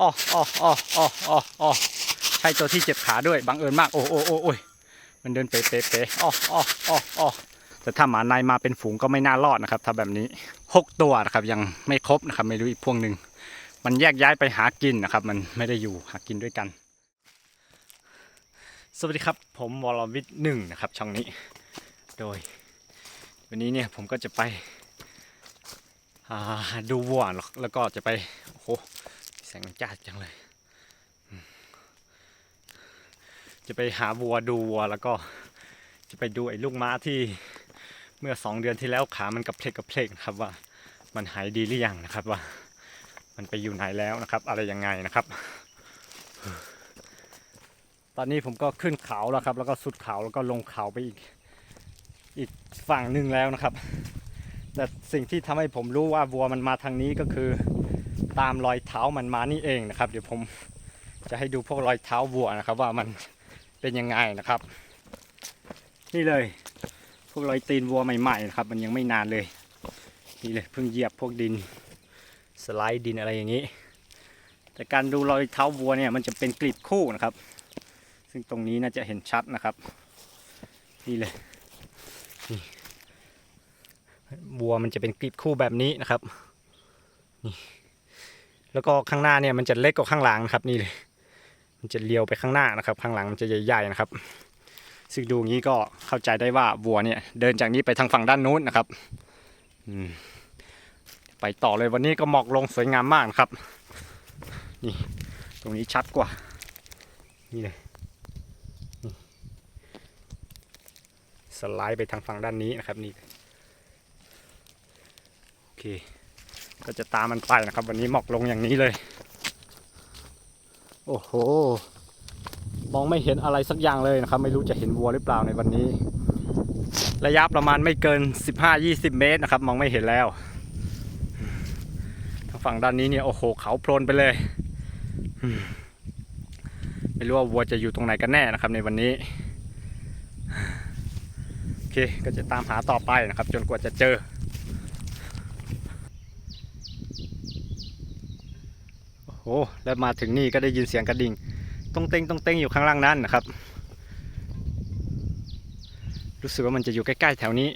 อ๋ออ๋ออ๋ออ๋ออ๋ออ๋อใช่ตัวที่เจ็บขาด้วยบังเอิญมากโอ้โอ้โอ้โอ้ยมันเดินเป๊ะเป๊ะเป๊ะอ๋ออ๋ออ๋ออ๋อแต่ถ้าหมาในมาเป็นฝูงก็ไม่น่ารอดนะครับ ถ้าแบบนี้หกตัวนะครับยังไม่ครบนะครับ ไม่รู้อีกพวกหนึ่งมันแยกย้ายไปหากินนะครับ มันไม่ได้อยู่หากินด้วยกัน สวัสดีครับ ผมวรวิทย์หนึ่งนะครับ ช่องนี้ โดย วันนี้เนี่ยผมก็จะไปอ่าดูวัวแล้วก็จะไปโอ้ โหแสงมันจ้าจังเลย จะไปหาวัวดูวัวแล้วก็ จะไปดูไอ้ลูกม้าที่เมื่อสองเดือนที่แล้วขามันกระเพลกกระเพลกนะครับว่า มันหายดีหรือยังนะครับว่า มันไปอยู่ไหนแล้วนะครับ อะไรยังไงนะครับ ตอนนี้ผมก็ขึ้นเขาแล้วครับ แล้วก็สุดเขาแล้วก็ลงเขาไปอีกอีกฝั่งหนึ่งแล้วนะครับ แต่สิ่งที่ทำให้ผมรู้ว่าวัวมันมาทางนี้ก็คือ ตามรอยเท้ามันมานี่เองนะครับ เดี๋ยวผมจะให้ดูพวกรอยเท้าวัวนะครับ ว่ามันเป็นยังไงนะครับ นี่เลย พวกรอยตีนวัวใหม่ๆนะครับ มันยังไม่นานเลยนี่เลยเพิ่งเหยียบพวกดินสไลด์ดินอะไรอย่างนี้ แต่การดูรอยเท้าวัวเนี่ยมันจะเป็นกลีบคู่นะครับ ซึ่งตรงนี้น่าจะเห็นชัดนะครับ นี่เลยวัวมันจะเป็นกลีบคู่แบบนี้นะครับนี่ แล้วก็ข้างหน้าเนี่ยมันจะเล็กกว่าข้างหลังนะครับนี่เลยมันจะเลี้ยวไปข้างหน้านะครับ ข้างหลังมันจะใหญ่ๆนะครับ ซึ่งดูอย่างนี้ก็เข้าใจได้ว่าวัวเนี่ย เดินจากนี้ไปทางฝั่งด้านนู้นนะครับไปต่อเลยวันนี้ก็หมอกลงสวยงามมากครับ นี่ตรงนี้ชัดกว่า นี่เลยสไลด์ไปทางฝั่งด้านนี้นะครับนี่โอเค ก็จะตามมันไปนะครับ วันนี้หมอกลงอย่างนี้เลย โอ้โห มองไม่เห็นอะไรสักอย่างเลยนะครับ ไม่รู้จะเห็นวัวหรือเปล่าในวันนี้ ระยะประมาณไม่เกิน 15-20 เมตรนะครับ มองไม่เห็นแล้วทางฝั่งด้านนี้เนี่ยโอ้โหเขาโพลนไปเลยไม่รู้ว่าวัวจะอยู่ตรงไหนกันแน่นะครับ ในวันนี้โอเคก็จะตามหาต่อไปนะครับ จนกว่าจะเจอ โอ้แล้วมาถึงนี่ก็ได้ยินเสียงกระดิ่งต้องเต้งต้องเต้งอยู่ข้างล่างนั้นนะครับ รู้สึกว่ามันจะอยู่ใกล้ๆแถวนี้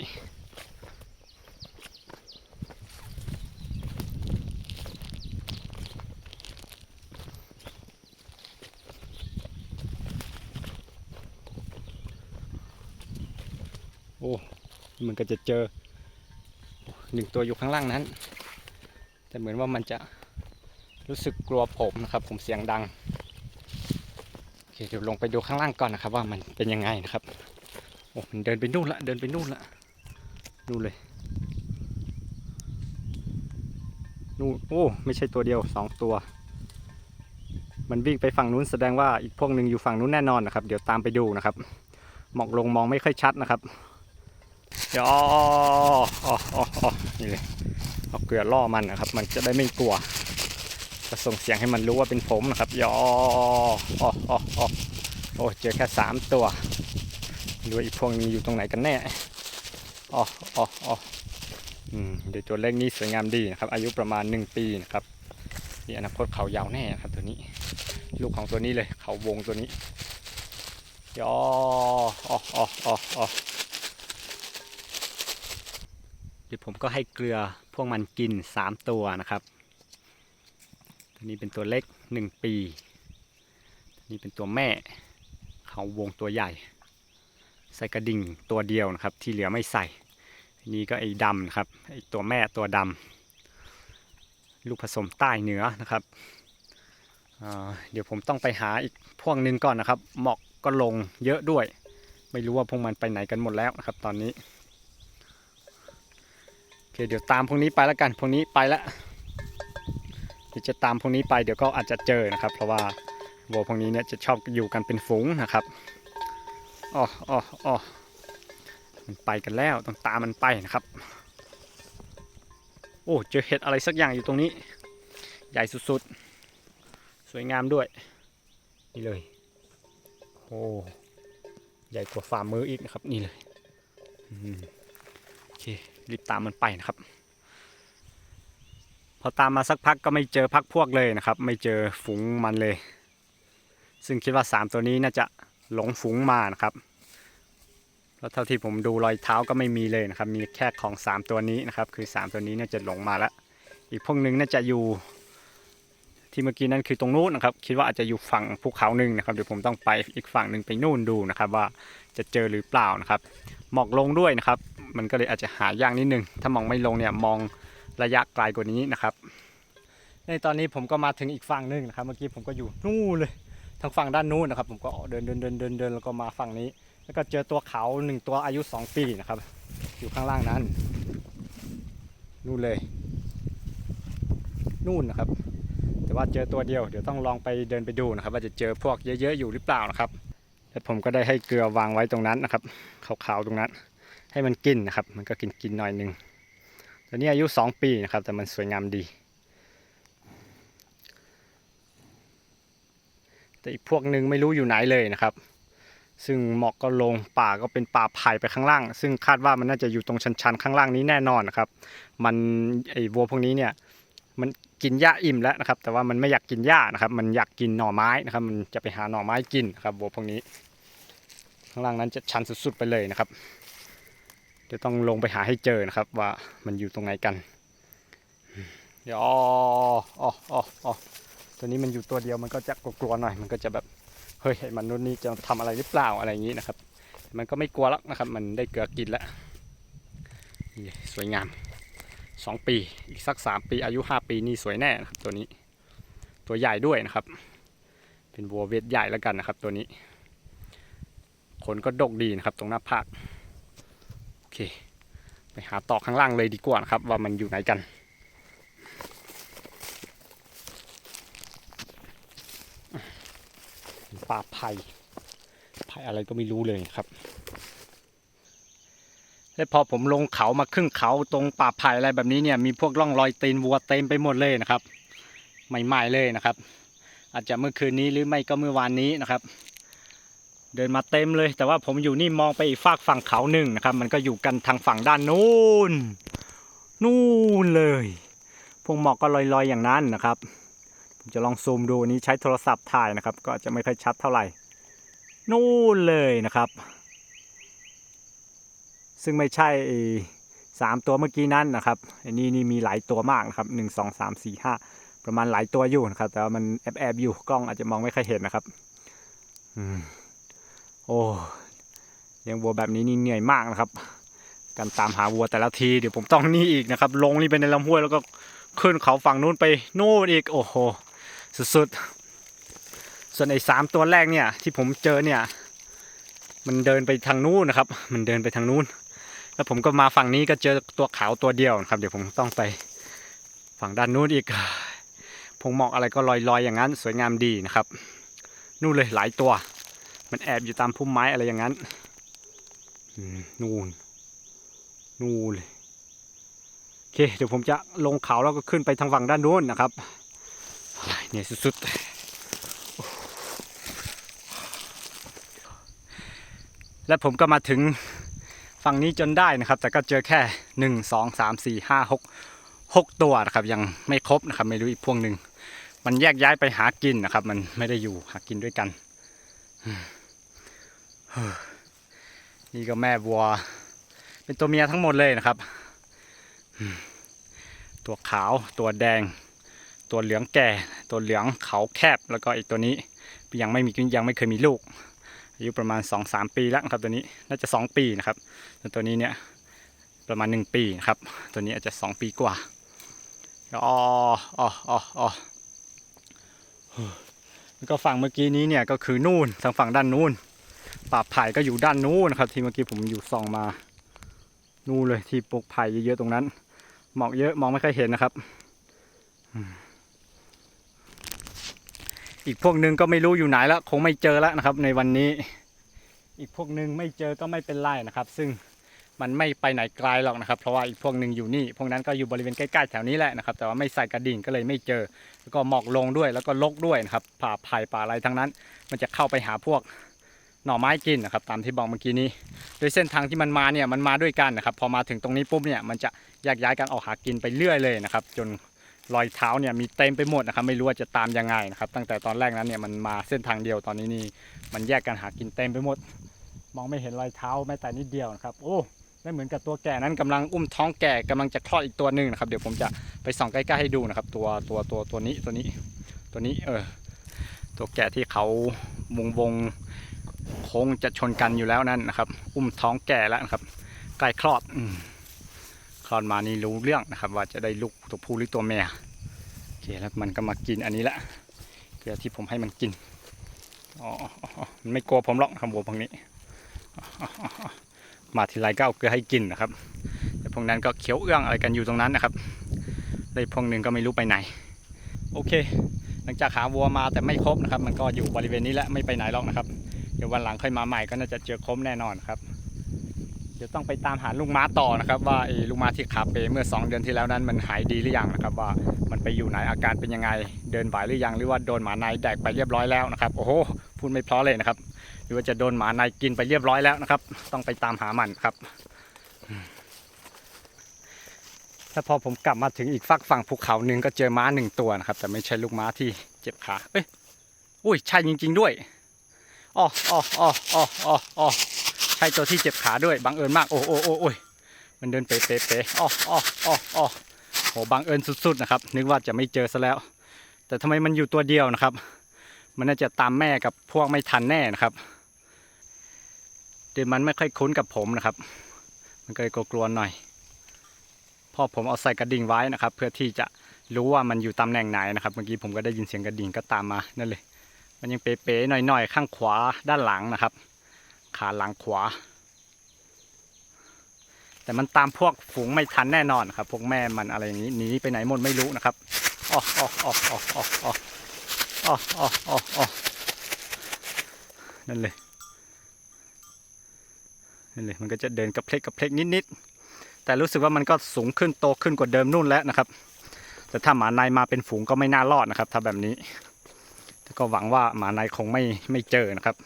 โอ้มันก็จะเจอหนึ่งตัวอยู่ข้างล่างนั้น แต่เหมือนว่ามันจะ รู้สึกกลัวผมนะครับ ผมเสียงดังโอเคเดี๋ยวลงไปดูข้างล่างก่อนนะครับ ว่ามันเป็นยังไงนะครับโอ้มันเดินไปนู่นละเดินไปนู่นละนู่นเลยนู่นโอ้ไม่ใช่ตัวเดียวสองตัว มันวิ่งไปฝั่งนู้นแสดงว่าอีกพวกหนึ่งอยู่ฝั่งนู้นแน่นอนนะครับ เดี๋ยวตามไปดูนะครับหมอกลงมองไม่ค่อยชัดนะครับเดี๋ยวอ๋ออ๋ออ๋ออ๋อนี่เลยเอาเกลือล่อมันนะครับ มันจะได้ไม่กลัว จะส่งเสียงให้มันรู้ว่าเป็นผมนะครับยอออออออโอ้เจอแค่สามตัวดูว่าอีกพวกนี้อยู่ตรงไหนกันแน่อ๋ออ๋ออ๋ออืมเดี๋ยวตัวเล็กนี้สวยงามดีนะครับ อายุประมาณหนึ่งปีนะครับนี่อนาคตเขายาวแน่นครับตัวนี้ ลูกของตัวนี้เลยเขาวงตัวนี้ยออ๋ออ๋ออ๋ออ๋อเดี๋ยวผมก็ให้เกลือพวกมันกินสามตัวนะครับ ตัวนี้เป็นตัวเล็กหนึ่งปีตัวนี้เป็นตัวแม่ เขาวงตัวใหญ่ ใส่กระดิ่งตัวเดียวนะครับ ที่เหลือไม่ใส่อันนี้ก็ไอ้ดำนะครับไอ้ตัวแม่ตัวดำลูกผสมใต้เหนือนะครับเดี๋ยวผมต้องไปหาอีกพวกหนึ่งก่อนนะครับ หมอกก็ลงเยอะด้วย ไม่รู้ว่าพวกมันไปไหนกันหมดแล้วนะครับ ตอนนี้โอเคเดี๋ยวตามพวกนี้ไปแล้วกันพวกนี้ไปแล้ว ดี๋ยวจะตามพวกนี้ไปเดี๋ยวก็อาจจะเจอนะครับ เพราะว่าวัวพวกนี้เนี่ยจะชอบอยู่กันเป็นฝูงนะครับอ๋ออ๋ออ๋อมันไปกันแล้วต้องตามมันไปนะครับ โอ้เจอเห็ดอะไรสักอย่างอยู่ตรงนี้ ใหญ่สุดๆ สวยงามด้วย นี่เลยโอ้ใหญ่กว่าฝ่ามืออีกนะครับนี่เลยโอเครีบตามมันไปนะครับ พอตามมาสักพักก็ไม่เจอพักพวกเลยนะครับ ไม่เจอฝูงมันเลย ซึ่งคิดว่า 3 ตัวนี้น่าจะหลงฝูงมานะครับแล้วเท่าที่ผมดูรอยเท้าก็ไม่มีเลยนะครับ มีแค่ของ 3 ตัวนี้นะครับ คือ 3 ตัวนี้น่าจะหลงมาแล้ว อีกพวกนึงน่าจะอยู่ ที่เมื่อกี้นั่นคือตรงนู้นนะครับ คิดว่าอาจจะอยู่ฝั่งภูเขาหนึ่งนะครับ เดี๋ยวผมต้องไปอีกฝั่งหนึ่งไปนู่นดูนะครับ ว่าจะเจอหรือเปล่านะครับ หมอกลงด้วยนะครับ มันก็เลยอาจจะหายากนิดนึง ถ้ามองไม่ลงเนี่ยมอง ระยะไกลกว่านี้นะครับ ในตอนนี้ผมก็มาถึงอีกฝั่งหนึ่งนะครับ เมื่อกี้ผมก็อยู่นู่นเลยทางฝั่งด้านนู้นนะครับ ผมก็เดินเดินเดินเดินเดินแล้วก็มาฝั่งนี้ แล้วก็เจอตัวเขาหนึ่งตัวอายุ 2 ปีนะครับ อยู่ข้างล่างนั้นนู่นเลย นู่นนะครับ แต่ว่าเจอตัวเดียว เดี๋ยวต้องลองไปเดินไปดูนะครับ ว่าจะเจอพวกเยอะๆอยู่หรือเปล่านะครับแล้วผมก็ได้ให้เกลือวางไว้ตรงนั้นนะครับขาวๆตรงนั้น ให้มันกินนะครับ มันก็กินกินหน่อยหนึง ตัวนี้อายุ2ปีนะครับ แต่มันสวยงามดี แต่อีกพวกหนึ่งไม่รู้อยู่ไหนเลยนะครับ ซึ่งหมอกก็ลงป่าก็เป็นป่าไผ่ไปข้างล่าง ซึ่งคาดว่ามันน่าจะอยู่ตรงชันๆข้างล่างนี้แน่นอนนะครับ มันไอ้วัวพวกนี้เนี่ยมันกินหญ้าอิ่มแล้วนะครับ แต่ว่ามันไม่อยากกินหญ้านะครับ มันอยากกินหน่อไม้นะครับ มันจะไปหาหน่อไม้กินนะครับวัวพวกนี้ ข้างล่างนั้นจะชันสุดๆไปเลยนะครับ เดี๋ยวต้องลงไปหาให้เจอนะครับว่ามันอยู่ตรงไหนกัน เดี๋ยวอ๋ออ๋ออ๋ออ๋อตัวนี้มันอยู่ตัวเดียวมันก็จะกลัวๆหน่อย มันก็จะแบบเฮ้ยไอ้มนุษย์นี่จะทำอะไรหรือเปล่าอะไรอย่างนี้นะครับ มันก็ไม่กลัวแล้วนะครับ มันได้เกลือกินแล้วสวยงามสองปีอีกสักสามปีอายุห้าปีนี่สวยแน่นะครับ ตัวนี้ตัวใหญ่ด้วยนะครับ เป็นวัวเวทใหญ่แล้วกันนะครับ ตัวนี้ขนก็ดกดีนะครับ ตรงหน้าผาก เค ไปหาต่อข้างล่างเลยดีกว่านะครับ ว่ามันอยู่ไหนกัน ป่าไผ่ไผ่อะไรก็ไม่รู้เลยครับ และพอผมลงเขามาครึ่งเขาตรงป่าไผ่อะไรแบบนี้เนี่ยมีพวกร่องรอยตีนวัวเต็มไปหมดเลยนะครับใหม่ๆเลยนะครับ อาจจะเมื่อคืนนี้หรือไม่ก็เมื่อวานนี้นะครับ เดินมาเต็มเลย แต่ว่าผมอยู่นี่มองไปอีกฝากฝั่งเขาหนึ่งนะครับ มันก็อยู่กันทางฝั่งด้านนู้นนู่นเลย พวกหมอกก็ลอยๆอย่างนั้นนะครับผมจะลองซูมดูนี้ใช้โทรศัพท์ถ่ายนะครับ ก็จะไม่ค่อยชัดเท่าไหร่ นู่นเลยนะครับ ซึ่งไม่ใช่สามตัวเมื่อกี้นั้นนะครับอันนี้นี่มีหลายตัวมากนะครับหนึ่งสองสามสี่ห้าประมาณหลายตัวอยู่นะครับ แต่ว่ามันแอบแอบๆอยู่กล้องอาจจะมองไม่ค่อยเห็นนะครับ อืม โอ้เลี้ยงวัวแบบนี้นี่เหนื่อยมากนะครับ การตามหาวัวแต่ละทีเดี๋ยวผมต้องนี่อีกนะครับ ลงนี่ไปในลำห้วยแล้วก็ขึ้นเขาฝั่งนู้นไปนู่นอีก โอ้โห สุดๆ ส่วนไอ้สามตัวแรกเนี่ยที่ผมเจอเนี่ย มันเดินไปทางนู้นนะครับ มันเดินไปทางนู้น แล้วผมก็มาฝั่งนี้ก็เจอตัวขาวตัวเดียวนะครับ เดี๋ยวผมต้องไปฝั่งด้านนู้นอีกพงหมอกอะไรก็ลอยๆอย่างนั้น สวยงามดีนะครับ นู่นเลยหลายตัว มันแอบอยู่ตามพุ่มไม้อะไรอย่างนั้นอืมนู่นนู่นเลยโอเค เดี๋ยวผมจะลงเขาแล้วก็ขึ้นไปทางฝั่งด้านนู้นนะครับเนี่ยสุดๆ และผมก็มาถึงฝั่งนี้จนได้นะครับ แต่ก็เจอแค่หนึ่งสองสามสี่ห้าหกหกตัวนะครับ ยังไม่ครบนะครับ ไม่รู้อีกพวงหนึ่งมันแยกย้ายไปหากินนะครับ มันไม่ได้อยู่หากินด้วยกัน นี่ก็แม่วัว เป็นตัวเมียทั้งหมดเลยนะครับ ตัวขาวตัวแดง ตัวเหลืองแก่ ตัวเหลืองเขาแคบแล้วก็อีกตัวนี้ยังไม่มียังไม่เคยมีลูกอายุประมาณ 2-3 ปีแล้วครับตัวนี้น่าจะ 2 ปีนะครับส่วนตัวนี้เนี่ยประมาณ 1 ปีนะครับ ตัวนี้อาจจะ 2 ปีกว่าอ๋ออ๋ออ๋อแล้วก็ฝั่งเมื่อกี้นี้เนี่ยก็คือนู่นทางฝั่งด้านนู้น ป่าไผ่ก็อยู่ด้านนู้นนะครับ ที่เมื่อกี้ผมอยู่ส่องมา นู่นเลยที่ปลูกไผ่เยอะๆตรงนั้น หมอกเยอะมองไม่ค่อยเห็นนะครับ อีกพวกนึงก็ไม่รู้อยู่ไหนแล้วคงไม่เจอแล้วนะครับ ในวันนี้ อีกพวกนึงไม่เจอก็ไม่เป็นไรนะครับ ซึ่งมันไม่ไปไหนไกลหรอกนะครับ เพราะว่าอีกพวกหนึ่งอยู่นี่ พวกนั้นก็อยู่บริเวณใกล้ๆแถวนี้แหละนะครับ แต่ว่าไม่ใส่กระดิ่งก็เลยไม่เจอ แล้วก็หมอกลงด้วย แล้วก็ลกด้วยนะครับ ป่าไผ่ป่าอะไรทั้งนั้น มันจะเข้าไปหาพวก หน่อไม้กินนะครับ ตามที่บอกเมื่อกี้นี้ โดยเส้นทางที่มันมาเนี่ยมันมาด้วยกันนะครับ พอมาถึงตรงนี้ปุ๊บเนี่ยมันจะแยกย้ายกันออกหากินไปเรื่อยเลยนะครับ จนรอยเท้าเนี่ยมีเต็มไปหมดนะครับ ไม่รู้ว่าจะตามยังไงนะครับ ตั้งแต่ตอนแรกนั้นเนี่ยมันมาเส้นทางเดียวตอนนี้นี่มันแยกกันหากินเต็มไปหมด มองไม่เห็นรอยเท้าแม้แต่นิดเดียวนะครับ โอ้ไม่เหมือนกับตัวแก่นั้นกำลังอุ้มท้องแก่กำลังจะคลอดอีกตัวหนึ่งนะครับ เดี๋ยวผมจะไปส่องใกล้ๆให้ดูนะครับ ตัวตัวตัวตัวนี้ตัวนี้ ตัวนี้เออตัวแก่ที่เขาวงวง ค้งจะชนกันอยู่แล้วนั่นนะครับ อุ้มท้องแก่แล้วนะครับใกล้คลอดอคลอดมานี่รู้เรื่องนะครับ ว่าจะได้ลูกตัวผู้หรือตัวแม่โอเคแล้วมันก็มากินอันนี้ละเกลือที่ผมให้มันกินอ๋ออ๋ออ๋อมันไม่กลัวผมหรอกครับวัวพวกนี้มาทีไรก็เอาเกลือให้กินนะครับแต่พวกนั้นก็เขียวเอื้องอะไรกันอยู่ตรงนั้นนะครับได้พวกหนึ่งก็ไม่รู้ไปไหน โอเค หลังจากหาวัวมาแต่ไม่ครบนะครับ มันก็อยู่บริเวณนี้แหละไม่ไปไหนหรอกนะครับ เดี๋ยววันหลังค่อยมาใหม่ก็น่าจะเจอครบแน่นอนครับ เดี๋ยวต้องไปตามหาลูกม้าต่อนะครับ ว่าไอ้ลูกม้าที่ขาเปเมื่อ 2 เดือนที่แล้วนั้นมันหายดีหรือยังนะครับ ว่ามันไปอยู่ไหนอาการเป็นยังไง เดินไหวหรือยังหรือว่าโดนหมาในแดกไปเรียบร้อยแล้วนะครับโอ้โหพูดไม่เพราะเลยนะครับ หรือว่าจะโดนหมาในกินไปเรียบร้อยแล้วนะครับ ต้องไปตามหามันครับแล้วพอผมกลับมาถึงอีกฝักฝั่งภูเขาหนึ่งก็เจอม้าหนึ่งตัวนะครับ แต่ไม่ใช่ลูกม้าที่เจ็บขา เอ้ย อุ้ยใช่จริง ๆ ด้วย อ๋ออ๋ออ๋ออ๋ออ๋ออ๋อใช่ตัวที่เจ็บขาด้วยบังเอิญมากโอ้โอ้โอ้โอ้ยมันเดินเป๊ะเป๊ะเป๊ะอ้ออ้ออ้ออ้อโหบังเอิญสุดๆนะครับ นึกว่าจะไม่เจอซะแล้ว แต่ทำไมมันอยู่ตัวเดียวนะครับ มันน่าจะตามแม่กับพวกไม่ทันแน่นะครับเดี๋ยวมันไม่ค่อยคุ้นกับผมนะครับ มันก็เลยกลัวๆหน่อยพอผมเอาใส่กระดิ่งไว้นะครับ เพื่อที่จะรู้ว่ามันอยู่ตำแหน่งไหนนะครับ เมื่อกี้ผมก็ได้ยินเสียงกระดิ่งก็ตามมานั่นเลย มันยังเป๊ะๆหน่อยๆ ข้างขวาด้านหลังนะครับ ขาหลังขวา แต่มันตามพวกฝูงไม่ทันแน่นอนครับ พวกแม่มันอะไรอย่างนี้หนีไปไหนหมดไม่รู้นะครับอ๋ออ๋ออ๋ออ๋ออ๋ออ๋ออ๋ออ๋ออ๋ออ๋อนั่นเลยนั่นเลยมันก็จะเดินกระเพลกกระเพลกนิดๆแต่รู้สึกว่ามันก็สูงขึ้นโตขึ้นกว่าเดิมนู่นแล้วนะครับ แต่ถ้าหมาในมาเป็นฝูงก็ไม่น่ารอดนะครับ ถ้าแบบนี้ ก็หวังว่าหมาในคงไม่ไม่เจอนะครับ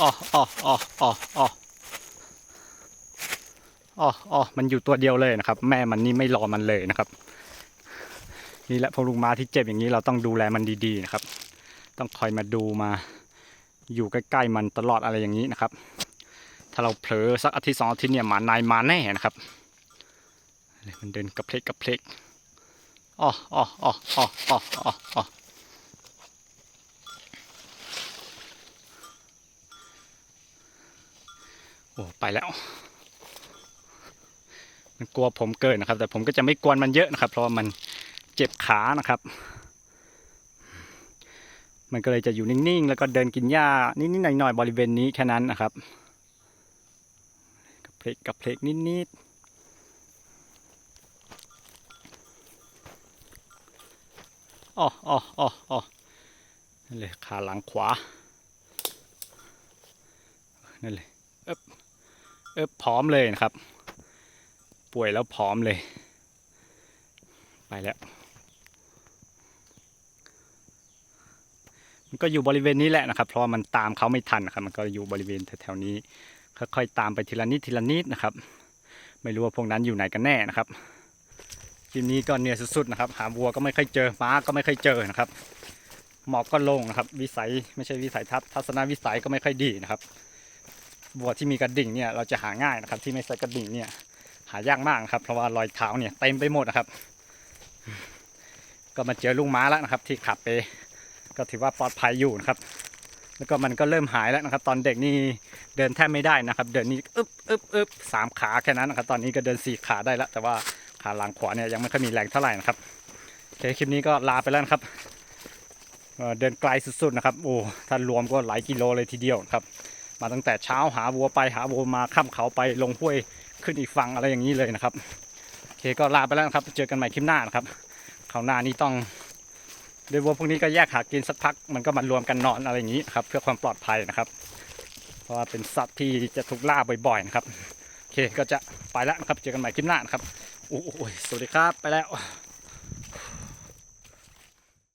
อ๋ออ๋ออ๋ออ๋ออ๋ออ๋ออ๋อมันอยู่ตัวเดียวเลยนะครับ แม่มันนี่ไม่รอมันเลยนะครับ นี่แหละพวกลุงม้าที่เจ็บอย่างนี้เราต้องดูแลมันดีๆนะครับ ต้องคอยมาดูมา อยู่ใกล้ๆมันตลอดอะไรอย่างนี้นะครับ ถ้าเราเผลอสักอาทิตย์สองอาทิตย์เนี่ยหมานายมาแน่นะครับ มันเดินกระเพลกกระเพลก อ๋ออ๋ออ๋ออ๋ออ๋ออ๋ออ๋อโอ้ไปแล้ว มันกลัวผมเกินนะครับ แต่ผมก็จะไม่กวนมันเยอะนะครับ เพราะว่ามันเจ็บขานะครับ มันก็เลยจะอยู่นิ่งๆ แล้วก็เดินกินหญ้านิดๆหน่อยๆบริเวณนี้แค่นั้นนะครับกับเพลกกับเพลกนิดๆ อ๋ออ๋ออ๋ออ๋อนั่นเลยขาหลังขวา นั่นเลยเออพร้อมเลยนะครับ ป่วยแล้วพร้อมเลย ไปแล้ว มันก็อยู่บริเวณนี้แหละนะครับ เพราะมันตามเขาไม่ทันนะครับ มันก็อยู่บริเวณแถวๆนี้ ค่อยๆตามไปทีละนิดทีละนิดนะครับ ไม่รู้ว่าพวกนั้นอยู่ไหนกันแน่นะครับ ทีนี้ก็เหนื่อยสุดๆนะครับ หาวัวก็ไม่ค่อยเจอม้าก็ไม่ค่อยเจอนะครับ หมอกก็ลงนะครับ วิสัยไม่ใช่วิสัยทัศน์ทัศนวิสัยก็ไม่ค่อยดีนะครับวัวที่มีกระดิ่งเนี่ยเราจะหาง่ายนะครับ ที่ไม่ใส่กระดิ่งเนี่ย หายากมากนะครับ เพราะว่ารอยเท้าเนี่ยเต็มไปหมดนะครับ ก็มาเจอลุงม้าแล้วนะครับ ที่ขับไป ก็ถือว่าปลอดภัยอยู่นะครับ แล้วก็มันก็เริ่มหายแล้วนะครับ ตอนเด็กนี่เดินแทบไม่ได้นะครับ เดินนี่อึ๊บอึ๊บอึ๊บสามขาแค่นั้นนะครับ ตอนนี้ก็เดินสี่ขาได้แล้วแต่ว่า ขาหลังขวาเนี่ยยังไม่ค่อยมีแรงเท่าไหร่นะครับโอเคคลิปนี้ก็ลาไปแล้วนะครับเดินไกลสุดๆนะครับโอ้ถ้ารวมก็หลายกิโลเลยทีเดียวครับ มาตั้งแต่เช้าหาวัวไปหาวัวมาข้ามเขาไปลงห้วยขึ้นอีกฝั่งอะไรอย่างนี้เลยนะครับโอเคก็ลาไปแล้วนะครับ เจอกันใหม่คลิปหน้านะครับคราวหน้านี้ต้องเดี๋ยวัวพวกนี้ก็แยกหากินสักพักมันก็มารวมกันนอนอะไรอย่างนี้ครับเพื่อความปลอดภัยนะครับ เพราะว่าเป็นสัตว์ที่จะถูกล่าบ่อยๆนะครับโอเคก็จะไปแล้วนะครับเจอกันใหม่คลิปหน้านะครับ โอ้ยสวัสดีครับไปแล้ว